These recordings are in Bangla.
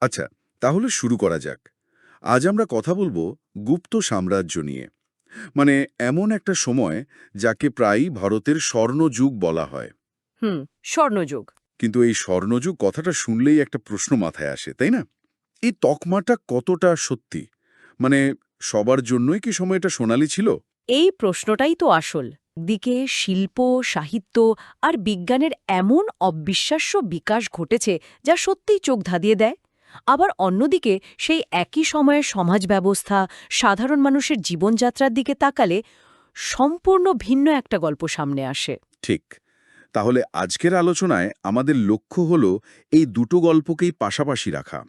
আচ্ছা তাহলে শুরু করা যাক। আজ আমরা কথা বলব গুপ্ত সাম্রাজ্য নিয়ে। মানে এমন একটা সময় যাকে প্রায়ই ভারতের স্বর্ণযুগ বলা হয়। হুম স্বর্ণযুগ। কিন্তু এই স্বর্ণযুগ কথাটা শুনলেই একটা প্রশ্ন মাথায় আসে তাই না? এই তকমাটা কতটা সত্যি? মানে সবার জন্যই কি সময়টা সোনালি ছিল? এই প্রশ্নটাই তো আসল। দিকে শিল্প, সাহিত্য আর বিজ্ঞানের এমন অবিশ্বাস্য বিকাশ ঘটেছে যা সত্যিই চোখ ধাঁধিয়ে দেয়। আবার অন্যদিকে সেই একই সময়ে সমাজ ব্যবস্থা সাধারণ মানুষের জীবনযাত্রার দিকে তাকালে সম্পূর্ণ ভিন্ন একটা গল্প সামনে আসে। ঠিক। তাহলে আজকের আলোচনায় আমাদের লক্ষ্য হল এই দুটো গল্পকেই পাশাপাশি রাখা।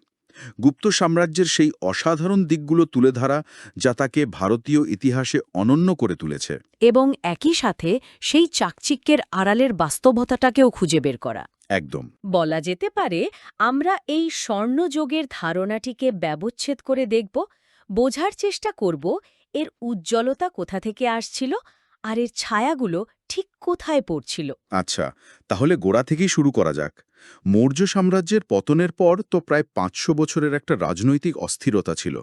গুপ্ত সাম্রাজ্যের সেই অসাধারণ দিকগুলো তুলে ধরা যা তাকে ভারতীয় ইতিহাসে অনন্য করে তুলেছে। এবং একই সাথে সেই চাকচিক্যের আড়ালের বাস্তবতাটাকেও খুঁজে বের করা। একদম। বলা যেতে পারে আমরা এই স্বর্ণযোগের ধারণাটিকে ব্যবচ্ছেদ করে দেখব বোঝার চেষ্টা করব এর উজ্জ্বলতা কোথা থেকে আসছিল আর এর ছায়াগুলো ঠিক কোথায় পড়ছিল। আচ্ছা তাহলে গোড়া থেকেই শুরু করা যাক। মৌর্য সাম্রাজ্যের পতনের পর তো প্রায় পাঁচশো বছরের একটা রাজনৈতিক অস্থিরতা ছিল।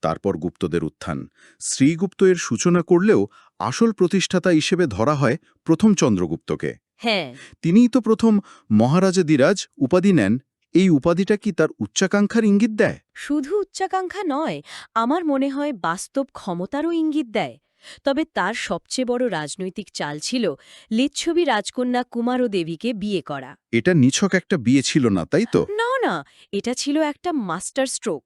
তারপর গুপ্তদের উত্থান। শ্রীগুপ্ত এর সূচনা করলেও আসল প্রতিষ্ঠাতা হিসেবে ধরা হয় প্রথম চন্দ্রগুপ্তকে। হ্যাঁ। তিনিই তো প্রথম মহারাজা দিরাজ উপাধি নেন। এই উপাধিটা কি তার উচ্চাকাঙ্ক্ষার ইঙ্গিত দেয়? শুধু উচ্চাকাঙ্ক্ষা নয় আমার মনে হয় বাস্তব ক্ষমতারও ইঙ্গিত দেয়। তবে তার সবচেয়ে বড় রাজনৈতিক চাল ছিল লিচ্ছবি রাজকন্যা কুমারও দেবীকে বিয়ে করা। এটা নিছক একটা বিয়ে ছিল না তাই তো? না না এটা ছিল একটা মাস্টার স্ট্রোক।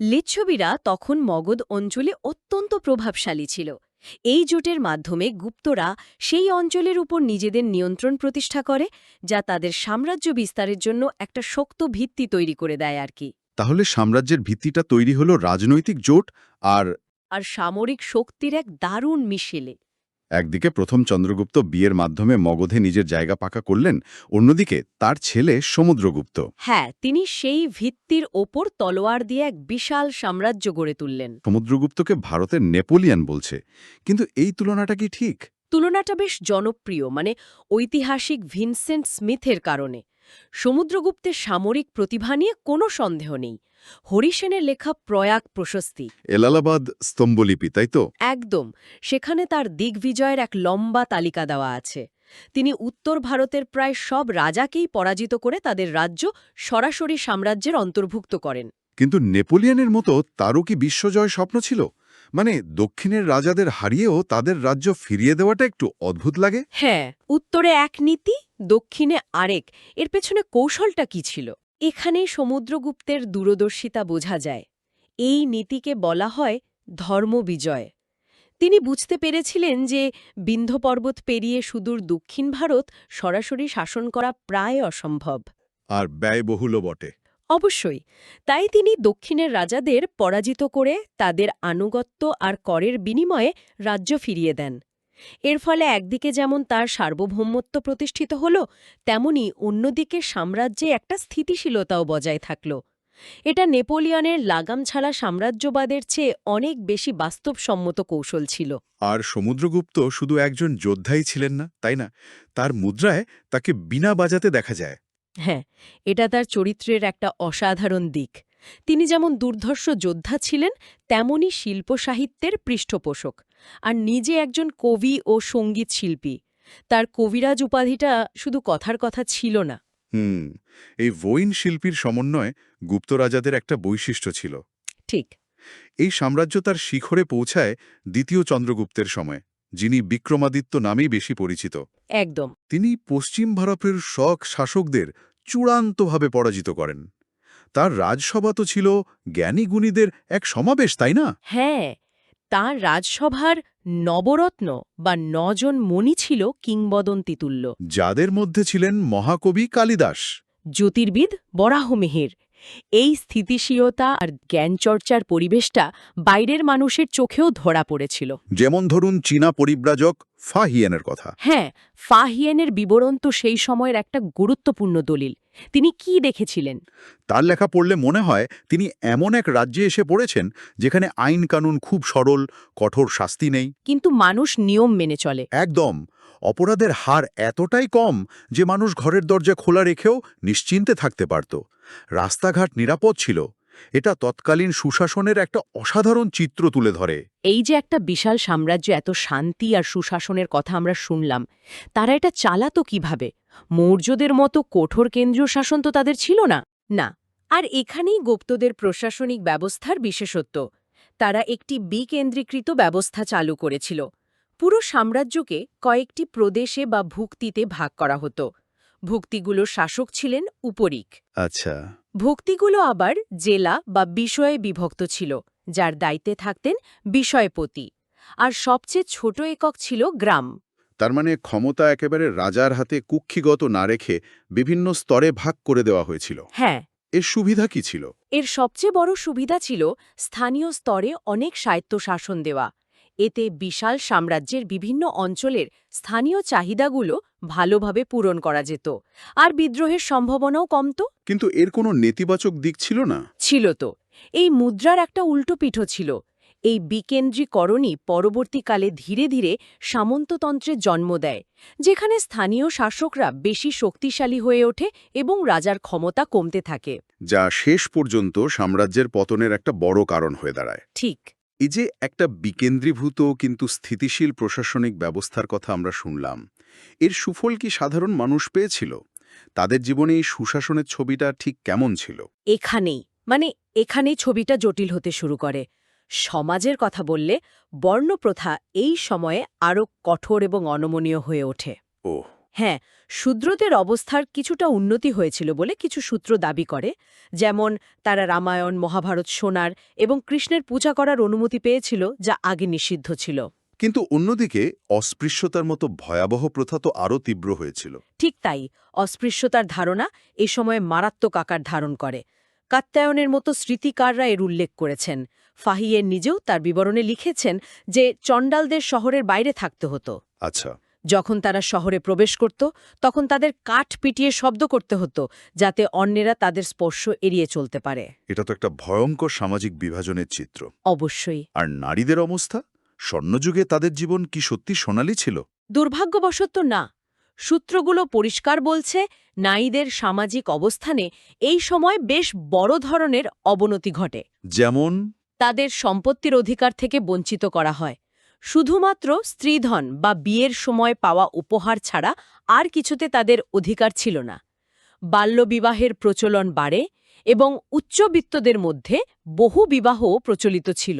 লিচ্ছবিরা তখন মগধ অঞ্চলে অত্যন্ত প্রভাবশালী ছিল। এই জোটের মাধ্যমে গুপ্তরা সেই অঞ্চলের উপর নিজেদের নিয়ন্ত্রণ প্রতিষ্ঠা করে যা তাদের সাম্রাজ্য বিস্তারের জন্য একটা শক্ত ভিত্তি তৈরি করে দেয় আর কি। তাহলে সাম্রাজ্যের ভিত্তিটা তৈরি হলো রাজনৈতিক জোট আর আর সামরিক শক্তির এক দারুণ মিশেলে। একদিকে প্রথম চন্দ্রগুপ্ত বিয়ের মাধ্যমে মগধে নিজের জায়গা পাকা করলেন অন্যদিকে তার ছেলে সমুদ্রগুপ্ত। হ্যাঁ তিনি সেই ভিত্তির ওপর তলোয়ার দিয়ে এক বিশাল সাম্রাজ্য গড়ে তুললেন। সমুদ্রগুপ্তকে ভারতের নেপোলিয়ান বলছে কিন্তু এই তুলনাটা কি ঠিক? তুলনাটা বেশ জনপ্রিয় মানে ঐতিহাসিক ভিনসেন্ট স্মিথের কারণে। সমুদ্রগুপ্তের সামরিক প্রতিভা নিয়ে কোনো সন্দেহ নেই। হরিসেনের লেখা প্রয়াগ প্রশস্তি। এলালাবাদ স্তম্ভলিপি তাই তো? একদম। সেখানে তার দিগ্বিজয়ের এক লম্বা তালিকা দেওয়া আছে। তিনি উত্তর ভারতের প্রায় সব রাজাকেই পরাজিত করে তাদের রাজ্য সরাসরি সাম্রাজ্যের অন্তর্ভুক্ত করেন। কিন্তু নেপোলিয়ানের মতো তারও কি বিশ্বজয় স্বপ্ন ছিল? মানে দক্ষিণের রাজাদের হারিয়েও তাদের রাজ্য ফিরিয়ে দেওয়াটা একটু অদ্ভুত লাগে? হ্যাঁ উত্তরে এক নীতি দক্ষিণে আরেক। এর পেছনে কৌশলটা কি ছিল? এখানেই সমুদ্রগুপ্তের দূরদর্শিতা বোঝা যায়। এই নীতিকে বলা হয় ধর্মবিজয় তিনি বুঝতে পেরেছিলেন যে বিন্ধ পর্বত পেরিয়ে সুদূর দক্ষিণ ভারত সরাসরি শাসন করা প্রায় অসম্ভব। আর ব্যয়বহুল বটে। অবশ্যই। তাই তিনি দক্ষিণের রাজাদের পরাজিত করে তাদের আনুগত্য আর করের বিনিময়ে রাজ্য ফিরিয়ে দেন। এর ফলে একদিকে যেমন তার সার্বভৌমত্ব প্রতিষ্ঠিত হল, তেমনি অন্যদিকে সাম্রাজ্যে একটা স্থিতিশীলতাও বজায় থাকল। এটা নেপোলিয়নের লাগাম ছাড়া সাম্রাজ্যবাদের চেয়ে অনেক বেশি বাস্তবসম্মত কৌশল ছিল। আর সমুদ্রগুপ্ত শুধু একজন যোদ্ধাই ছিলেন না, তাই না? তার মুদ্রায় তাকে বিনা বাজাতে দেখা যায়। হ্যাঁ এটা তার চরিত্রের একটা অসাধারণ দিক। তিনি যেমন দুর্ধর্ষ যোদ্ধা ছিলেন তেমনই শিল্প সাহিত্যের পৃষ্ঠপোষক। আর নিজে একজন কবি ও সংগীত শিল্পী। তার কবিরাজ উপাধিটা শুধু কথার কথা ছিল না। হুম এই বইন শিল্পীর সমন্বয় গুপ্ত রাজাদের একটা বৈশিষ্ট্য ছিল। ঠিক। এই সাম্রাজ্য তার শিখরে পৌঁছায় দ্বিতীয় চন্দ্রগুপ্তের সময় যিনি বিক্রমাদিত্য নামেই বেশি পরিচিত। একদম। তিনি পশ্চিম ভারতের শক শাসকদের চূড়ান্তভাবে পরাজিত করেন। তার রাজসভা তো ছিল জ্ঞানী গুণীদের এক সমাবেশ তাই না? হ্যাঁ তাঁর রাজসভার নবরত্ন বা নজন মণি ছিল কিংবদন্তিতুল্য যাদের মধ্যে ছিলেন মহাকবি কালিদাস। জ্যোতির্বিদ বরাহমেহের। এই স্থিতিশীলতা আর জ্ঞানচর্চার পরিবেশটা বাইরের মানুষের চোখেও ধরা পড়েছিল। যেমন ধরুন চীনা পরিব্রাজক ফাহিয়ানের কথা। হ্যাঁ ফাহিয়েনের বিবরণ তো সেই সময়ের একটা গুরুত্বপূর্ণ দলিল। তিনি কি দেখেছিলেন? তার লেখা পড়লে মনে হয় তিনি এমন এক রাজ্যে এসে পড়েছেন যেখানে আইন কানুন খুব সরল কঠোর শাস্তি নেই। কিন্তু মানুষ নিয়ম মেনে চলে। একদম। অপরাধের হার এতটাই কম যে মানুষ ঘরের দরজা খোলা রেখেও নিশ্চিন্তে থাকতে পারত। রাস্তাঘাট নিরাপদ ছিল। এটা তৎকালীন সুশাসনের একটা অসাধারণ চিত্র তুলে ধরে। এই যে একটা বিশাল সাম্রাজ্য, এত শান্তি আর সুশাসনের কথা আমরা শুনলাম, তারা এটা চালাতো কীভাবে? মৌর্যদের মতো কঠোর কেন্দ্রীয় শাসন তো তাদের ছিল না। না, আর এখানেই গুপ্তদের প্রশাসনিক ব্যবস্থার বিশেষত্ব। তারা একটি বিকেন্দ্রীকৃত ব্যবস্থা চালু করেছিল। পুরো সাম্রাজ্যকে কয়েকটি প্রদেশে বা ভুক্তিতে ভাগ করা হতো। ভুক্তিগুলোর শাসক ছিলেন উপরিক। আচ্ছা। ভুক্তিগুলো আবার জেলা বা বিষয়ে বিভক্ত ছিল যার দায়িত্বে থাকতেন বিষয়পতি। আর সবচেয়ে ছোট একক ছিল গ্রাম। তার মানে ক্ষমতা একেবারে রাজার হাতে কুক্ষিগত না রেখে বিভিন্ন স্তরে ভাগ করে দেওয়া হয়েছিল। হ্যাঁ। এর সুবিধা কি ছিল? এর সবচেয়ে বড় সুবিধা ছিল স্থানীয় স্তরে অনেক স্বায়ত্তশাসন দেওয়া। এতে বিশাল সাম্রাজ্যের বিভিন্ন অঞ্চলের স্থানীয় চাহিদাগুলো ভালোভাবে পূরণ করা যেত। আর বিদ্রোহের সম্ভাবনাও কমত কিন্তু এর কোনো নেতিবাচক দিক ছিল না? ছিল তো। এই মুদ্রার একটা উল্টো পিঠো ছিল। এই বিকেন্দ্রীকরণই পরবর্তীকালে ধীরে ধীরে সামন্ততন্ত্রের জন্ম দেয় যেখানে স্থানীয় শাসকরা বেশি শক্তিশালী হয়ে ওঠে এবং রাজার ক্ষমতা কমতে থাকে। যা শেষ পর্যন্ত সাম্রাজ্যের পতনের একটা বড় কারণ হয়ে দাঁড়ায়। ঠিক। এই যে একটা বিকেন্দ্রীভূত কিন্তু স্থিতিশীল প্রশাসনিক ব্যবস্থার কথা আমরা শুনলাম এর সুফল কি সাধারণ মানুষ পেয়েছিল? তাদের জীবনে এই সুশাসনের ছবিটা ঠিক কেমন ছিল? এখানেই মানে এখানেই ছবিটা জটিল হতে শুরু করে। সমাজের কথা বললে বর্ণপ্রথা এই সময়ে আরও কঠোর এবং অনমনীয় হয়ে ওঠে। ও হ্যাঁ শূদ্রদের অবস্থার কিছুটা উন্নতি হয়েছিল বলে কিছু সূত্র দাবি করে যেমন তারা রামায়ণ মহাভারত সোনার এবং কৃষ্ণের পূজা করার অনুমতি পেয়েছিল যা আগে নিষিদ্ধ ছিল। কিন্তু অন্যদিকে অস্পৃশ্যতার মতো ভয়াবহ প্রথা তো আরও তীব্র হয়েছিল। ঠিক তাই অস্পৃশ্যতার ধারণা এ সময়ে মারাত্মক আকার ধারণ করে। কাত্যায়নের মতো স্মৃতিকাররা এর উল্লেখ করেছেন। ফাহিয়ের নিজেও তার বিবরণে লিখেছেন যে চণ্ডালদের শহরের বাইরে থাকতে হতো। আচ্ছা। যখন তারা শহরে প্রবেশ করত তখন তাদের কাঠ পিটিয়ে শব্দ করতে হতো যাতে অন্যেরা তাদের স্পর্শ এড়িয়ে চলতে পারে। এটা তো একটা ভয়ঙ্কর সামাজিক বিভাজনের চিত্র। অবশ্যই। আর নারীদের অবস্থা? স্বর্ণযুগে তাদের জীবন কি সত্যি সোনালি ছিল? দুর্ভাগ্যবশত না। সূত্রগুলো পরিষ্কার বলছে নারীদের সামাজিক অবস্থানে এই সময় বেশ বড় ধরনের অবনতি ঘটে। যেমন? তাদের সম্পত্তির অধিকার থেকে বঞ্চিত করা হয়। শুধুমাত্র স্ত্রীধন বা বিয়ের সময় পাওয়া উপহার ছাড়া আর কিছুতে তাদের অধিকার ছিল না। বাল্যবিবাহের প্রচলন বাড়ে এবং উচ্চবিত্তদের মধ্যে বহু বিবাহও প্রচলিত ছিল।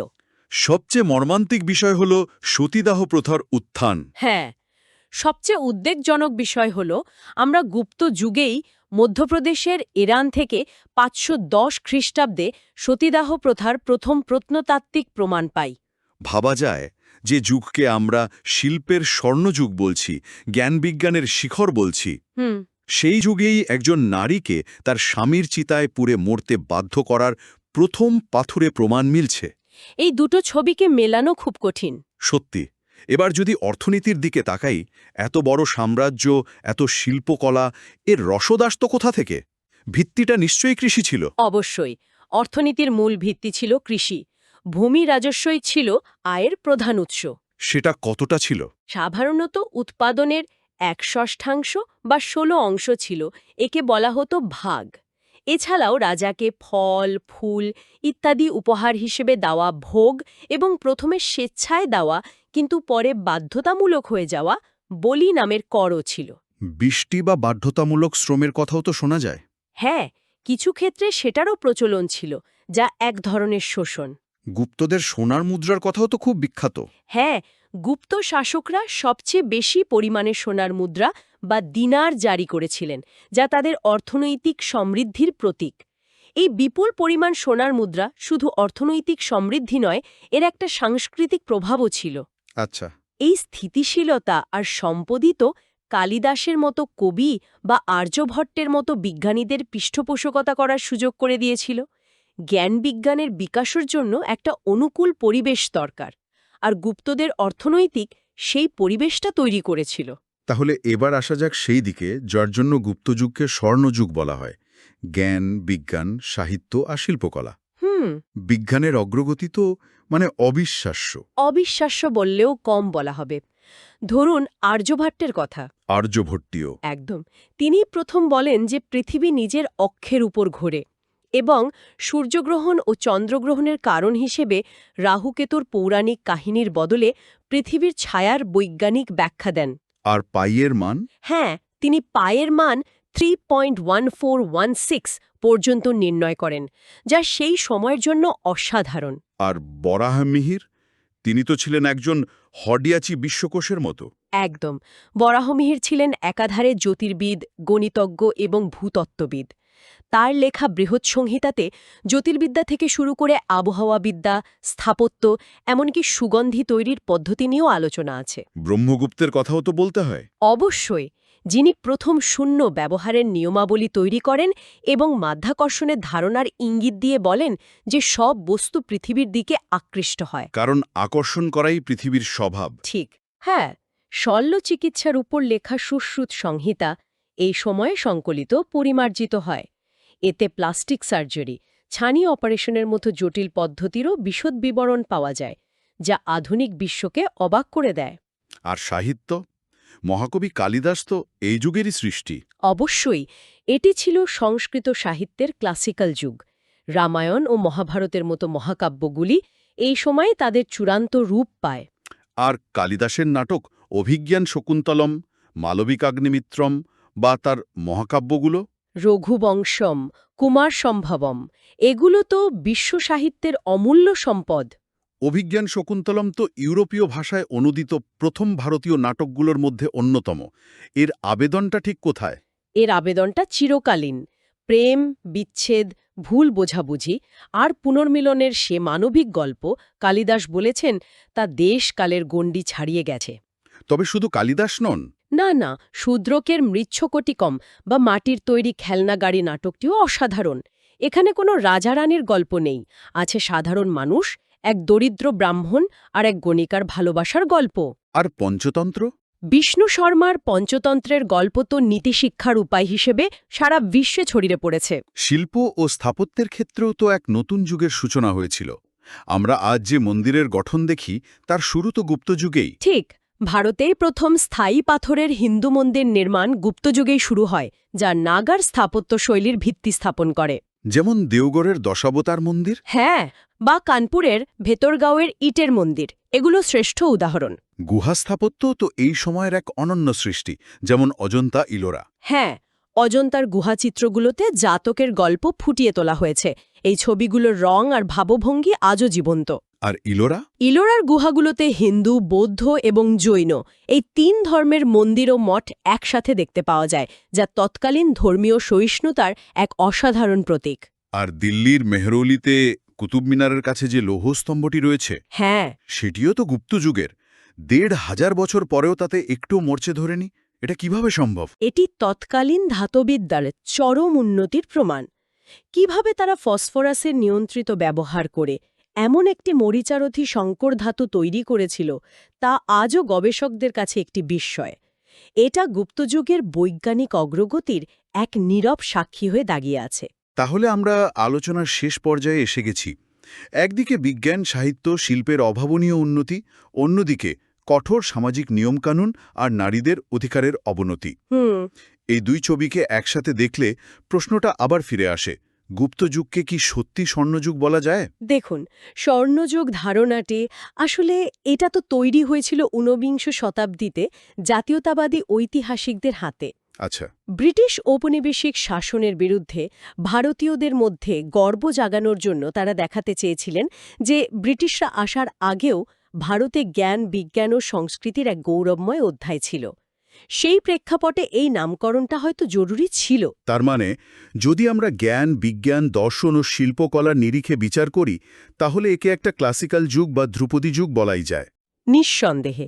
সবচেয়ে মর্মান্তিক বিষয় হল সতীদাহ প্রথার উত্থান। হ্যাঁ সবচেয়ে উদ্বেগজনক বিষয় হল আমরা গুপ্ত যুগেই মধ্যপ্রদেশের ইরান থেকে পাঁচশো দশ খ্রিস্টাব্দে সতীদাহ প্রথার প্রথম প্রত্নতাত্ত্বিক প্রমাণ পাই। ভাবা যায় যে যুগকে আমরা শিল্পের স্বর্ণযুগ বলছি জ্ঞানবিজ্ঞানের শিখর বলছি সেই যুগেই একজন নারীকে তার স্বামীর চিতায় পুড়ে মরতে বাধ্য করার প্রথম পাথুরে প্রমাণ মিলছে। এই দুটো ছবিকে মেলানো খুব কঠিন। সত্যি এবার যদি অর্থনীতির দিকে তাকাই এত বড় সাম্রাজ্য এত শিল্পকলা এর রসদাস তো কোথা থেকে? ভিত্তিটা নিশ্চয়ই কৃষি ছিল। অবশ্যই অর্থনীতির মূল ভিত্তি ছিল কৃষি। ভূমি রাজস্বই ছিল আয়ের প্রধান উৎস। সেটা কতটা ছিল? সাধারণত উৎপাদনের এক ষষ্ঠাংশ বা ষোলো অংশ ছিল একে বলা হতো ভাগ। এছাড়াও রাজাকে ফল ফুল ইত্যাদি উপহার হিসেবে দেওয়া ভোগ এবং প্রথমে স্বেচ্ছায় দেওয়া কিন্তু পরে বাধ্যতামূলক হয়ে যাওয়া বলি নামের করও ছিল। বৃষ্টি বা বাধ্যতামূলক শ্রমের কথাও তো শোনা যায়। হ্যাঁ কিছু ক্ষেত্রে সেটারও প্রচলন ছিল যা এক ধরনের শোষণ। গুপ্তদের সোনার মুদ্রার কথাও তো খুব বিখ্যাত। হ্যাঁ গুপ্ত শাসকরা সবচেয়ে বেশি পরিমাণে সোনার মুদ্রা বা দিনার জারি করেছিলেন যা তাদের অর্থনৈতিক সমৃদ্ধির প্রতীক। এই বিপুল পরিমাণ সোনার মুদ্রা শুধু অর্থনৈতিক সমৃদ্ধি নয় এর একটা সাংস্কৃতিক প্রভাবও ছিল। আচ্ছা। এই স্থিতিশীলতা আর সম্পদই তো কালিদাসের মতো কবি বা আর্যভট্টের মতো বিজ্ঞানীদের পৃষ্ঠপোষকতা করার সুযোগ করে দিয়েছিল। জ্ঞান বিজ্ঞানের বিকাশের জন্য একটা অনুকূল পরিবেশ দরকার আর গুপ্তদের অর্থনৈতিক সেই পরিবেশটা তৈরি করেছিল। তাহলে এবার আসা যাক সেই দিকে যার জন্য গুপ্তযুগকে স্বর্ণযুগ বলা হয় জ্ঞান বিজ্ঞান সাহিত্য আর শিল্পকলা। হুম। বিজ্ঞানের অগ্রগতি তো মানে অবিশ্বাস্য। অবিশ্বাস্য বললেও কম বলা হবে। ধরুন আর্যভট্টের কথা। আর্যভট্টীয় একদম। তিনি প্রথম বলেন যে পৃথিবী নিজের অক্ষের উপর ঘোরে। এবং সূর্যগ্রহণ ও চন্দ্রগ্রহণের কারণ হিসেবে রাহুকেতুর পৌরাণিক কাহিনীর বদলে পৃথিবীর ছায়ার বৈজ্ঞানিক ব্যাখ্যা দেন। আর পাইয়ের মান? হ্যাঁ তিনি পায়ের মান three point one four one six পর্যন্ত নির্ণয় করেন যা সেই সময়ের জন্য অসাধারণ। আর বরাহমিহির তিনি তো ছিলেন একজন হডিয়াচি বিশ্বকোষের মতো। একদম। বরাহমিহির ছিলেন একাধারে জ্যোতির্বিদ গণিতজ্ঞ এবং ভূতত্ত্ববিদ। তার লেখা বৃহৎ সংহিতাতে জ্যোতির্বিদ্যা থেকে শুরু করে আবহাওয়াবিদ্যা স্থাপত্য এমনকি সুগন্ধি তৈরির পদ্ধতি নিয়েও আলোচনা আছে। ব্রহ্মগুপ্তের কথাও তো বলতে হয়। অবশ্যই যিনি প্রথম শূন্য ব্যবহারের নিয়মাবলী তৈরি করেন এবং মাধ্যাকর্ষণের ধারণার ইঙ্গিত দিয়ে বলেন যে সব বস্তু পৃথিবীর দিকে আকৃষ্ট হয়। কারণ আকর্ষণ করাই পৃথিবীর স্বভাব। ঠিক। হ্যাঁ শল্য চিকিৎসার উপর লেখা সুশ্রুত সংহিতা এই সময়ে সংকলিত পরিমার্জিত হয়। এতে প্লাস্টিক সার্জারি ছানি অপারেশনের মতো জটিল পদ্ধতিরও বিশদ বিবরণ পাওয়া যায় যা আধুনিক বিশ্বকে অবাক করে দেয়। আর সাহিত্য? মহাকবি কালিদাস তো এই যুগেরই সৃষ্টি। অবশ্যই এটি ছিল সংস্কৃত সাহিত্যের ক্লাসিক্যাল যুগ। রামায়ণ ও মহাভারতের মতো মহাকাব্যগুলি এই সময়ে তাদের চূড়ান্ত রূপ পায়। আর কালিদাসের নাটক অভিজ্ঞান শকুন্তলম মালবিকাগ্নিমিত্রম বা তার মহাকাব্যগুলো? রঘুবংশম কুমার সম্ভবম এগুলো তো বিশ্ব সাহিত্যের অমূল্য সম্পদ। অভিজ্ঞান শকুন্তলম তো ইউরোপীয় ভাষায় অনুদিত প্রথম ভারতীয় নাটকগুলোর মধ্যে অন্যতম। এর আবেদনটা ঠিক কোথায়? এর আবেদনটা চিরকালীন। প্রেম বিচ্ছেদ ভুল বোঝাবুঝি আর পুনর্মিলনের সে মানবিক গল্প কালিদাস বলেছেন তা দেশকালের গণ্ডি ছাড়িয়ে গেছে। তবে শুধু কালিদাস নন না না শূদ্রকের মৃচ্ছকটিকম বা মাটির তৈরি খেলনা গাড়ি নাটকটিও অসাধারণ। এখানে কোনো রাজারানীর গল্প নেই। আছে সাধারণ মানুষ এক দরিদ্র ব্রাহ্মণ আর এক গণিকার ভালোবাসার গল্প। আর পঞ্চতন্ত্র? বিষ্ণু শর্মার পঞ্চতন্ত্রের গল্প তো নীতিশিক্ষার উপায় হিসেবে সারা বিশ্বে ছড়িয়ে পড়েছে। শিল্প ও স্থাপত্যের ক্ষেত্রেও তো এক নতুন যুগের সূচনা হয়েছিল। আমরা আজ যে মন্দিরের গঠন দেখি তার শুরু তো গুপ্ত যুগেই। ঠিক ভারতেই প্রথম স্থায়ী পাথরের হিন্দু মন্দির নির্মাণ গুপ্তযুগেই শুরু হয় যা নাগার স্থাপত্য শৈলীর ভিত্তি স্থাপন করে। যেমন দেওগড়ের দশাবতার মন্দির। হ্যাঁ বা কানপুরের ভেতরগাঁওয়ের ইটের মন্দির এগুলো শ্রেষ্ঠ উদাহরণ। গুহা স্থাপত্য তো এই সময়ের এক অনন্য সৃষ্টি যেমন অজন্তা ইলোরা। হ্যাঁ অজন্তার গুহা চিত্রগুলোতে জাতকের গল্প ফুটিয়ে তোলা হয়েছে। এই ছবিগুলোর রং আর ভাবভঙ্গি আজও জীবন্ত। আর ইলোরা? ইলোরার গুহাগুলোতে হিন্দু বৌদ্ধ এবং জৈন এই তিন ধর্মের মন্দির ও মঠ একসাথে দেখতে পাওয়া যায় যা তৎকালীন ধর্মীয় সহিষ্ণুতার এক অসাধারণ প্রতীক। আর দিল্লির মেহরৌলিতে কুতুব মিনারের কাছে যে লৌহস্তম্ভটি রয়েছে হ্যাঁ। সেটিও তো গুপ্ত যুগের। দেড় হাজার বছর পরেও তাতে একটু মরচে ধরেনি? এটা কীভাবে সম্ভব? এটি তৎকালীন ধাতবিদ্যার চরম উন্নতির প্রমাণ। কীভাবে তারা ফসফরাসের নিয়ন্ত্রিত ব্যবহার করে এমন একটি মরিচারথী সংকর ধাতু তৈরি করেছিল তা আজও গবেষকদের কাছে একটি বিস্ময়। এটা গুপ্তযুগের বৈজ্ঞানিক অগ্রগতির এক নীরব সাক্ষী হয়ে দাগিয়ে আছে। তাহলে আমরা আলোচনার শেষ পর্যায়ে এসে গেছি। একদিকে বিজ্ঞান সাহিত্য শিল্পের অভাবনীয় উন্নতি অন্যদিকে কঠোর সামাজিক নিয়মকানুন আর নারীদের অধিকারের অবনতি। এই দুই ছবিকে একসাথে দেখলে প্রশ্নটা আবার ফিরে আসে। গুপ্তযুগকে কি সত্যি স্বর্ণযুগ বলা যায়? দেখুন স্বর্ণযুগ ধারণাটি আসলে এটা তো তৈরি হয়েছিল ঊনবিংশ শতাব্দীতে জাতীয়তাবাদী ঐতিহাসিকদের হাতে। আচ্ছা। ব্রিটিশ ঔপনিবেশিক শাসনের বিরুদ্ধে ভারতীয়দের মধ্যে গর্ব জাগানোর জন্য তারা দেখাতে চেয়েছিলেন যে ব্রিটিশরা আসার আগেও ভারতে জ্ঞান বিজ্ঞান ও সংস্কৃতির এক গৌরবময় অধ্যায় ছিল। সেই প্রেক্ষাপটে এই নামকরণটা হয়তো জরুরি ছিল। তার মানে যদি আমরা জ্ঞান বিজ্ঞান দর্শন ও শিল্পকলার নিরিখে বিচার করি তাহলে একে একটা ক্লাসিক্যাল যুগ বা ধ্রুপদী যুগ বলাই যায়। নিঃসন্দেহে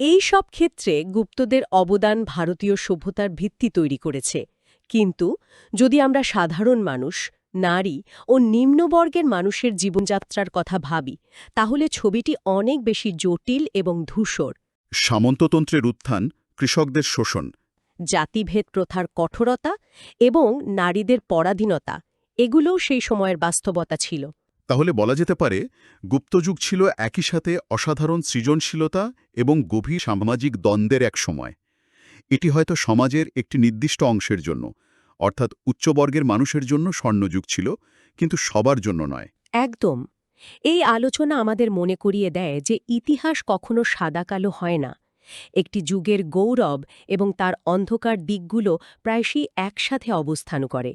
এই সব ক্ষেত্রে গুপ্তদের অবদান ভারতীয় সভ্যতার ভিত্তি তৈরি করেছে। কিন্তু যদি আমরা সাধারণ মানুষ নারী ও নিম্নবর্গের মানুষের জীবনযাত্রার কথা ভাবি তাহলে ছবিটি অনেক বেশি জটিল এবং ধূসর। সামন্ততন্ত্রের উত্থান কৃষকদের শোষণ। জাতিভেদ প্রথার কঠোরতা এবং নারীদের পরাধীনতা এগুলোও সেই সময়ের বাস্তবতা ছিল। তাহলে বলা যেতে পারে গুপ্তযুগ ছিল একই সাথে অসাধারণ সৃজনশীলতা এবং গভীর সামাজিক দ্বন্দ্বের এক সময়। এটি হয়তো সমাজের একটি নির্দিষ্ট অংশের জন্য অর্থাৎ উচ্চবর্গের মানুষের জন্য স্বর্ণযুগ ছিল কিন্তু সবার জন্য নয়। একদম। এই আলোচনা আমাদের মনে করিয়ে দেয় যে ইতিহাস কখনো সাদাকালো হয় না। একটি যুগের গৌরব এবং তার অন্ধকার দিকগুলো প্রায়শই একসাথে অবস্থান করে।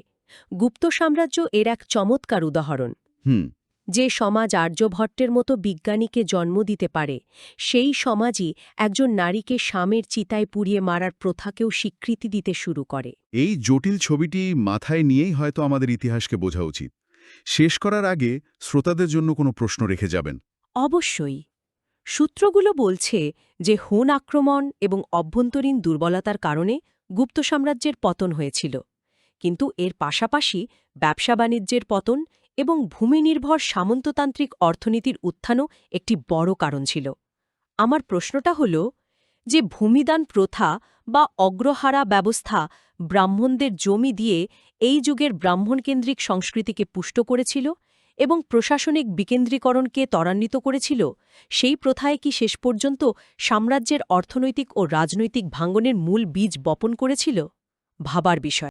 গুপ্ত সাম্রাজ্য এর এক চমৎকার উদাহরণ। হুম। যে সমাজ আর্যভট্টের মতো বিজ্ঞানীকে জন্ম দিতে পারে সেই সমাজই একজন নারীকে স্বামের চিতায় পুড়িয়ে মারার প্রথাকেও স্বীকৃতি দিতে শুরু করে। এই জটিল ছবিটি মাথায় নিয়েই হয়তো আমাদের ইতিহাসকে বোঝা উচিত। শেষ করার আগে শ্রোতাদের জন্য কোনো প্রশ্ন রেখে যাবেন। অবশ্যই। সূত্রগুলো বলছে যে হুন আক্রমণ এবং অভ্যন্তরীণ দুর্বলতার কারণে গুপ্ত সাম্রাজ্যের পতন হয়েছিল। কিন্তু এর পাশাপাশি ব্যবসা বাণিজ্যের পতন এবং ভূমি নির্ভর সামন্ততান্ত্রিক অর্থনীতির উত্থানও একটি বড় কারণ ছিল। আমার প্রশ্নটা হল যে ভূমিদান প্রথা বা অগ্রহারা ব্যবস্থা ব্রাহ্মণদের জমি দিয়ে এই যুগের ব্রাহ্মণকেন্দ্রিক সংস্কৃতিকে পুষ্ট করেছিল এবং প্রশাসনিক বিকেন্দ্রীকরণকে ত্বরান্বিত করেছিল, সেই প্রথায় কি শেষ পর্যন্ত সাম্রাজ্যের অর্থনৈতিক ও রাজনৈতিক ভাঙ্গনের মূল বীজ বপন করেছিল? ভাবার বিষয়।